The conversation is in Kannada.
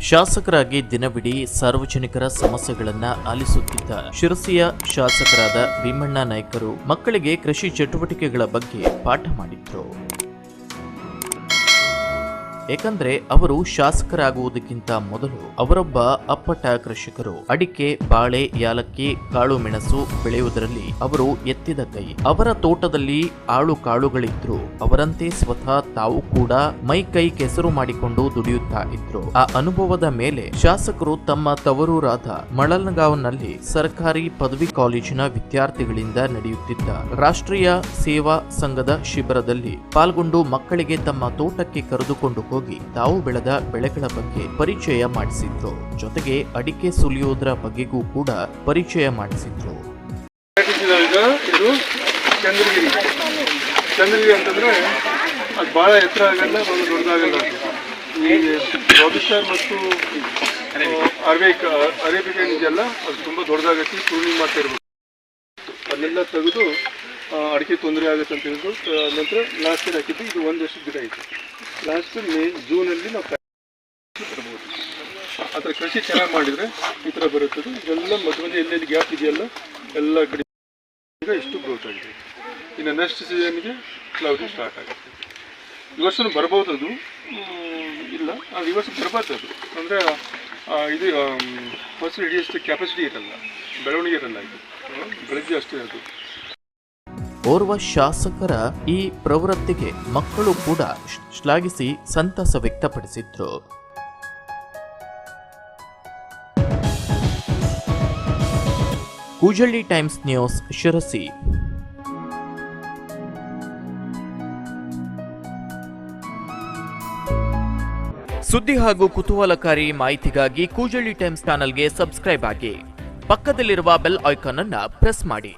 ಶಾಸಕರಾಗಿ ದಿನವಿಡೀ ಸಾರ್ವಜನಿಕರ ಸಮಸ್ಯೆಗಳನ್ನ ಆಲಿಸುತ್ತಿದ್ದ ಶಿರಸಿಯ ಶಾಸಕರಾದ ಭೀಮಣ್ಣ ನಾಯ್ಕರು ಮಕ್ಕಳಿಗೆ ಕೃಷಿ ಚಟುವಟಿಕೆಗಳ ಬಗ್ಗೆ ಪಾಠ ಮಾಡಿದ್ರು. ಏಕೆಂದ್ರೆ ಅವರು ಶಾಸಕರಾಗುವುದಕ್ಕಿಂತ ಮೊದಲು ಅವರೊಬ್ಬ ಅಪ್ಪಟ ಕೃಷಿಕರು. ಅಡಿಕೆ, ಬಾಳೆ, ಯಾಲಕ್ಕಿ, ಕಾಳು ಮೆಣಸು ಬೆಳೆಯುವುದರಲ್ಲಿ ಅವರು ಎತ್ತಿದ ಕೈ. ಅವರ ತೋಟದಲ್ಲಿ ಆಳು ಕಾಳುಗಳಿದ್ರು. ಅವರಂತೆ ಸ್ವತಃ ತಾವು ಕೂಡ ಮೈ ಕೈ ಕೆಸರು ಮಾಡಿಕೊಂಡು ದುಡಿಯುತ್ತಾ ಇದ್ರು. ಆ ಅನುಭವದ ಮೇಲೆ ಶಾಸಕರು ತಮ್ಮ ತವರೂರಾದ ಮಳಲಗಾವ್ನಲ್ಲಿ ಸರ್ಕಾರಿ ಪದವಿ ಕಾಲೇಜಿನ ವಿದ್ಯಾರ್ಥಿಗಳಿಂದ ನಡೆಯುತ್ತಿದ್ದ ರಾಷ್ಟ್ರೀಯ ಸೇವಾ ಸಂಘದ ಶಿಬಿರದಲ್ಲಿ ಪಾಲ್ಗೊಂಡು ಮಕ್ಕಳಿಗೆ ತಮ್ಮ ತೋಟಕ್ಕೆ ಕರೆದುಕೊಂಡು ಹೋಗಿ ತಾವು ಬೆಳೆದ ಬೆಳೆಗಳ ಬಗ್ಗೆ ಪರಿಚಯ ಮಾಡಿಸಿದ್ರು. ಜೊತೆಗೆ ಅಡಿಕೆ ಸುಲಿಯೋದ್ರ ಬಗ್ಗೆಗೂ ಕೂಡ ಪರಿಚಯ ಮಾಡಿಸಿದ್ರು. ಚಂದ್ರಗಿರಿ. ಚಂದ್ರಗಿರಿ ಅಂತಂದ್ರೆ ಅದು ಭಾಳ ಎತ್ತರ ಆಗಲ್ಲ ಒಂದು ದೊಡ್ಡದಾಗಲ್ಲ ಮತ್ತು ಅರೇಬಿಕ್ ಅರೇಬಿಕ್ ಏನಿದೆಯಲ್ಲ, ಅದು ತುಂಬ ದೊಡ್ಡದಾಗತ್ತೆ ಪ್ರೂನಿಂಗ್ ಮಾಡ್ತಾ ಇರ್ಬೇಕು. ಅದನ್ನೆಲ್ಲ ತೆಗೆದು ಅಡಿಕೆ ತೊಂದರೆ ಆಗುತ್ತೆ ಅಂತ ಹೇಳಿದ್ರು. ನಂತರ ಲಾಸ್ಟ್ ಇಯರ್ ಹಾಕಿದ್ದು ಇದು ಒಂದು ವರ್ಷದ ಗಿಡ ಐತೆ ಲಾಸ್ಟ್ ಮೇ ಜೂನಲ್ಲಿ ನಾವು ಬರ್ಬೋದು ಆ ಥರ ಕೃಷಿ ಚೆನ್ನಾಗಿ ಮಾಡಿದರೆ ಈ ಥರ ಬರುತ್ತದೆ. ಇದೆಲ್ಲ ಮಧ್ಯ ಎಲ್ಲೆಲ್ಲಿ ಗ್ಯಾಪ್ ಇದೆಯಲ್ಲ, ಎಲ್ಲ ಕಡೆ ಈಗ ಇಷ್ಟು ಗ್ರೋತ್ ಆಗಿದೆ. ಇನ್ನು ನೆಕ್ಸ್ಟ್ ಸೀಸನ್ಗೆ ಕ್ಲೌಡ್ ಸ್ಟಾರ್ಟ್ ಆಗುತ್ತೆ. ಈ ವರ್ಷನೂ ಬರ್ಬೋದು ಅದು ಇಲ್ಲ. ಅದು ಈ ವರ್ಷ ಬರ್ಬಾರ್ದು ಅದು. ಅಂದರೆ ಇದು ಫಸ್ಟ್ ಹಿಡಿಯೋಷ್ಟು ಕೆಪಾಸಿಟಿ ಇರಲ್ಲ. ಬೆಳವಣಿಗೆ ಇರಲ್ಲ ಇದು. ಬೆಳಗ್ಗೆ ಅಷ್ಟೇ ಅದು. ಓರ್ವ ಶಾಸಕರ ಈ ಪ್ರವೃತ್ತಿಗೆ ಮಕ್ಕಳು ಕೂಡ ಶ್ಲಾಘಿಸಿ ಸಂತಸ ವ್ಯಕ್ತಪಡಿಸಿದ್ರು. Koojalli Times News Sirsi. ಸುದ್ದಿ ಹಾಗೂ ಕುತೂಹಲಕಾರಿ ಮಾಹಿತಿಗಾಗಿ ಕೂಜಳ್ಳಿ ಟೈಮ್ಸ್ ಚಾನಲ್ಗೆ ಸಬ್ಸ್ಕ್ರೈಬ್ ಆಗಿ. ಪಕ್ಕದಲ್ಲಿರುವ ಬೆಲ್ ಐಕಾನ್ ಅನ್ನ ಪ್ರೆಸ್ ಮಾಡಿ.